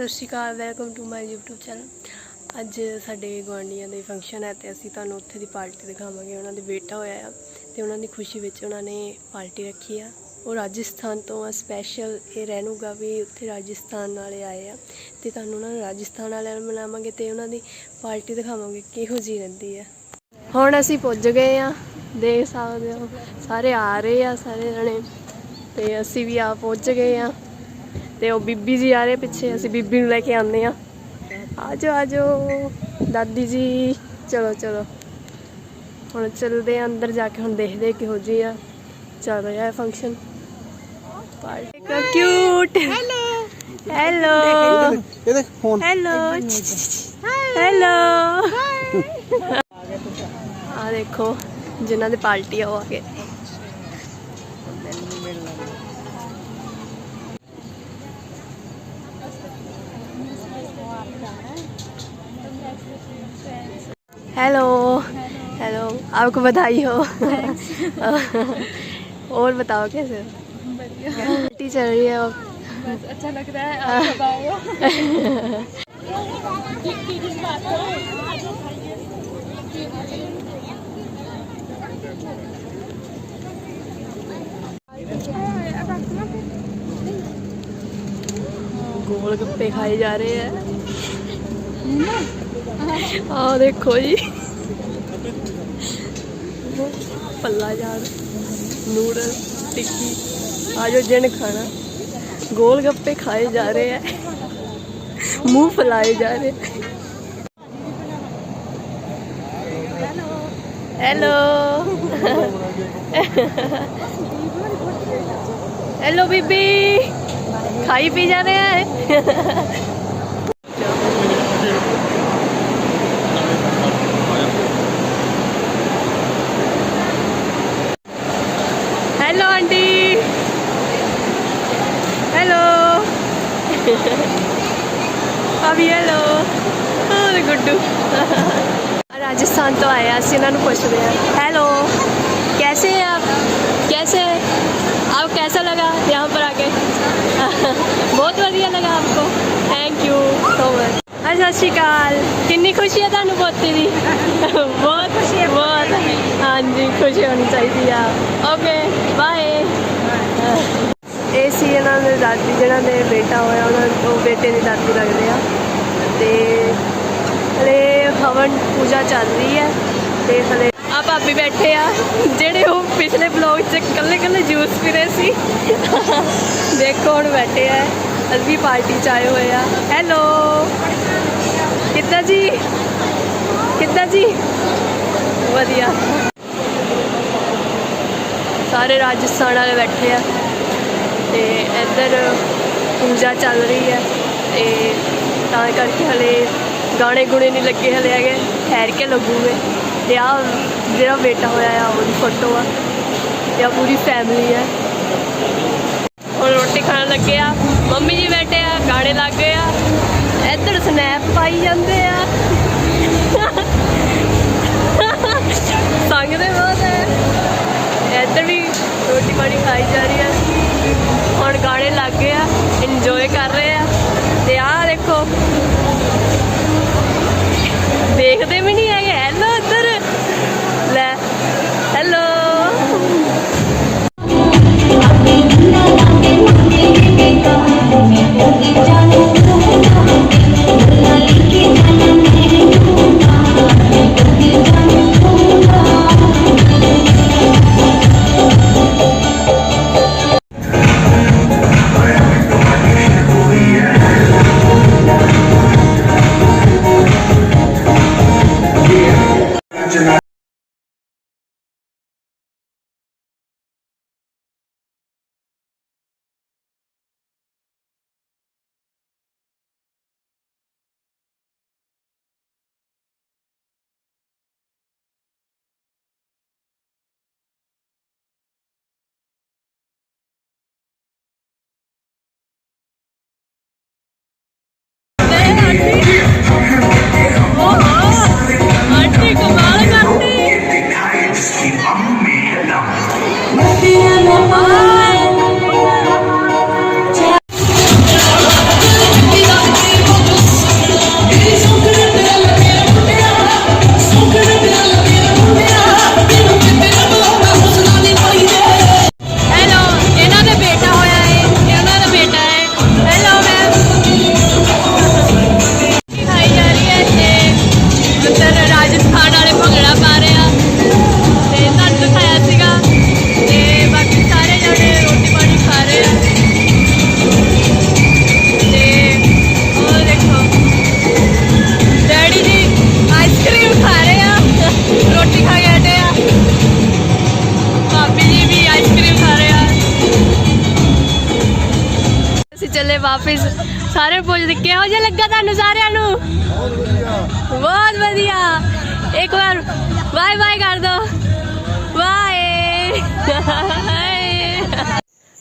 ਸਤਿ ਸ਼੍ਰੀ ਅਕਾਲ welcome to my YouTube channel ਅੱਜ ਸਾਡੇ ਗੁਆਂਢੀਆਂ ਦੇ ਫੰਕਸ਼ਨ ਹੈ ਤੇ ਅਸੀਂ ਤੁਹਾਨੂੰ ਉੱਥੇ ਦੀ ਪਾਰਟੀ ਦਿਖਾਵਾਂਗੇ। ਉਹਨਾਂ ਦੇ ਬੇਟਾ ਹੋਇਆ ਆ ਤੇ ਉਹਨਾਂ ਦੀ ਖੁਸ਼ੀ ਵਿੱਚ ਉਹਨਾਂ ਨੇ ਪਾਰਟੀ ਰੱਖੀ ਆ। ਉਹ ਰਾਜਸਥਾਨ ਤੋਂ ਆ ਸਪੈਸ਼ਲ ਇਹ ਰਹਿਣੂਗਾ ਵੀ ਉੱਥੇ ਰਾਜਸਥਾਨ ਵਾਲੇ ਆਏ ਆ ਤੇ ਤੁਹਾਨੂੰ ਉਹਨਾਂ ਨੂੰ ਰਾਜਸਥਾਨ ਵਾਲਿਆਂ ਨੂੰ ਮਿਲਾਵਾਂਗੇ ਤੇ ਉਹਨਾਂ ਦੀ ਪਾਰਟੀ ਦਿਖਾਵਾਂਗੇ ਕਿਹੋ ਜਿਹੀ ਰਹਿੰਦੀ ਆ। ਹੁਣ ਅਸੀਂ ਪੁੱਜ ਗਏ ਆ, ਦੇਖ ਸਕਦੇ ਹੋ, ਸਾਰੇ ਆ ਰਹੇ ਆ, ਸਾਰੇ ਜਣੇ ਤੇ ਅਸੀਂ ਵੀ ਆ ਪਹੁੰਚ ਗਏ ਆ। ਤੇ ਉਹ ਬੀਬੀ ਜੀ ਆ ਰਹੇ ਪਿੱਛੇ ਅਸੀਂ ਬੀਬੀ ਨੂੰ ਲੈ ਕੇ ਆਉਂਦੇ ਆ ਆਜੋ ਆਜੋ। ਦਾਦੀ ਜੀ ਚਲੋ ਚਲੋ। ਹੁਣ ਚੱਲਦੇ ਆ ਅੰਦਰ ਜਾ ਕੇ ਹੁਣ ਦੇਖਦੇ ਕਿਹੋ ਜਿਹੀ ਆ। ਚੱਲ ਰਿਹਾ ਹੈ ਫੰਕਸ਼ਨ ਪਾਰਟੀ ਕਾ ਕਿਊਟ ਹੈਲੋ ਹੈਲੋ ਇਹ ਦੇਖ ਫੋਨ ਹੈਲੋ ਹੈਲੋ ਆ ਦੇਖੋ ਜਿਨ੍ਹਾਂ ਦੀ ਪਾਰਟੀ ਆ ਉਹ ਆ ਗਏ हेलो हेलो आपको बधाई हो। और बताओ कैसे बढ़िया। चल रही है अब। अच्छा लग रहा है गोलगप्पे खाए जा रहे हैं। हम्म। ਆ ਦੇਖੋ ਜੀ। ਪੱਲਾ ਯਾਰ, ਨੂਡਲ, ਟਿੱਕੀ। ਆ ਜੋ ਜਿੰਨ ਖਾਣਾ। ਗੋਲ ਗੱਪੇ ਖਾਏ ਜਾ ਰਹੇ ਐ। ਮੂੰਹ ਫਲਾਏ ਜਾ ਰਹੇ। ਹੈਲੋ। ਹੈਲੋ, ਬੀਬੀ। ਖਾਈ ਪੀ ਜਾ ਰਹੇ ਐ। हेलो आंटी हेलो अभी हेलो और गुड्डू राजस्थान तो आए हैं ਅਸੀਂ ਇਹਨਾਂ ਨੂੰ ਪੁੱਛਦੇ ਹਾਂ हेलो कैसे हैं आप कैसे आप कैसा लगा यहाँ पर आके बहुत ਵਧੀਆ लगा आपको थैंक यू so much ਹਾਂ ਸਤਿ ਸ਼੍ਰੀ ਅਕਾਲ। ਕਿੰਨੀ ਖੁਸ਼ੀ ਹੈ ਤੁਹਾਨੂੰ ਪੋਤੇ ਦੀ? ਬਹੁਤ ਖੁਸ਼ੀ ਹੈ ਬਹੁਤ। ਹਾਂਜੀ ਖੁਸ਼ੀ ਹੋਣੀ ਚਾਹੀਦੀ ਆ। ਓਕੇ ਬਾਏ ਇਹ ਸੀ ਇਹਨਾਂ ਦੇ ਦਾਦੀ ਜਿਹੜਾ ਦੇ ਬੇਟਾ ਹੋਇਆ ਉਹਨਾਂ ਉਹ ਬੇਟੇ ਦੀ ਦਾਦੀ ਲੱਗਦੇ ਆ। ਤੇ ਹਲੇ ਹਵਨ ਪੂਜਾ ਚੱਲ ਰਹੀ ਹੈ ਤੇ ਹਲੇ ਆ ਭਾਬੀ ਬੈਠੇ ਆ ਜਿਹੜੇ ਉਹ ਪਿਛਲੇ ਬਲੌਗ 'ਚ ਕੱਲੇ ਕੱਲੇ ਜੂਸ ਪੀ ਰਹੇ ਸੀ। ਦੇਖੋ ਹੁਣ ਬੈਠੇ ਆ। ਅੱਜ ਵੀ ਪਾਰਟੀ 'ਚ ਆਏ ਹੋਏ ਆ। ਹੈਲੋ ਕਿੱਦਾਂ ਜੀ? ਕਿੱਦਾਂ ਜੀ? ਵਧੀਆ। ਸਾਰੇ ਰਾਜਸਥਾਨ ਵਾਲੇ ਬੈਠੇ ਆ ਤੇ ਇੱਧਰ ਪੂਜਾ ਚੱਲ ਰਹੀ ਹੈ ਤੇ ਤਾਂ ਕਰਕੇ ਹਲੇ ਗਾਣੇ ਗੁਣੇ ਨਹੀਂ ਲੱਗੇ ਹਲੇ ਹੈਗੇ, ਠਹਿਰ ਕੇ ਲੱਗੂਗੇ ਤੇ ਆ ਜਿਹੜਾ ਬੇਟਾ ਹੋਇਆ ਆ, ਉਹਦੀ ਫੋਟੋ ਆ। ਤੇ ਆ ਪੂਰੀ ਫੈਮਿਲੀ ਹੈ ਹੁਣ ਰੋਟੀ ਖਾਣ ਲੱਗੇ ਆ। ਮੰਮੀ ਜੀ ਬੈਠੇ ਆ, ਗਾਣੇ ਲੱਗ ਗਏ ਆ। ਇੱਧਰ ਸਨੈਪ ਪਾਈ ਜਾਂਦੇ ਆ। ਸੰਗਦੇ ਬਹੁਤ ਹੈ ਇੱਧਰ ਵੀ ਰੋਟੀ ਪਾਣੀ ਖਾਈ ਜਾ ਰਹੀ ਆ। ਵਾਪਿਸ। ਸਾਰੇ ਪੁੱਛਦੇ, ਕਿਹੋ ਜਿਹਾ ਲੱਗਾ ਤੁਹਾਨੂੰ ਸਾਰਿਆਂ ਨੂੰ? ਬਹੁਤ ਵਧੀਆ। ਇੱਕ ਵਾਰ ਬਾਏ ਬਾਏ ਕਰ ਦੋ। ਬਾਏ।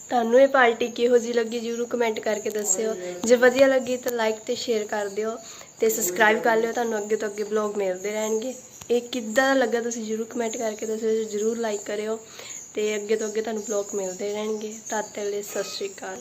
ਤੁਹਾਨੂੰ ਇਹ ਪਾਰਟੀ ਕਿਹੋ ਜਿਹੀ ਲੱਗੀ ਜਰੂਰ ਕਮੈਂਟ ਕਰਕੇ ਦੱਸਿਓ। ਜੇ ਵਧੀਆ ਲੱਗੀ ਤਾਂ ਲਾਈਕ ਤੇ ਸ਼ੇਅਰ ਕਰ ਦਿਓ ਤੇ ਸਬਸਕ੍ਰਾਈਬ ਕਰ ਲਿਓ। ਤੁਹਾਨੂੰ ਅੱਗੇ ਤੋਂ ਅੱਗੇ ਬਲੌਗ ਮਿਲਦੇ ਰਹਿਣਗੇ। ਇਹ ਕਿੱਦਾਂ ਦਾ ਲੱਗਾ ਤੁਸੀਂ ਜਰੂਰ ਕਮੈਂਟ ਕਰਕੇ ਦੱਸਿਓ। ਜਰੂਰ ਲਾਈਕ ਕਰਿਓ ਤੇ ਅੱਗੇ ਤੋਂ ਅੱਗੇ ਤੁਹਾਨੂੰ ਬਲੌਗ ਮਿਲਦੇ ਰਹਿਣਗੇ। ਤਦ ਤੱਕ ਲਈ ਸਤਿ ਸ਼੍ਰੀ ਅਕਾਲ।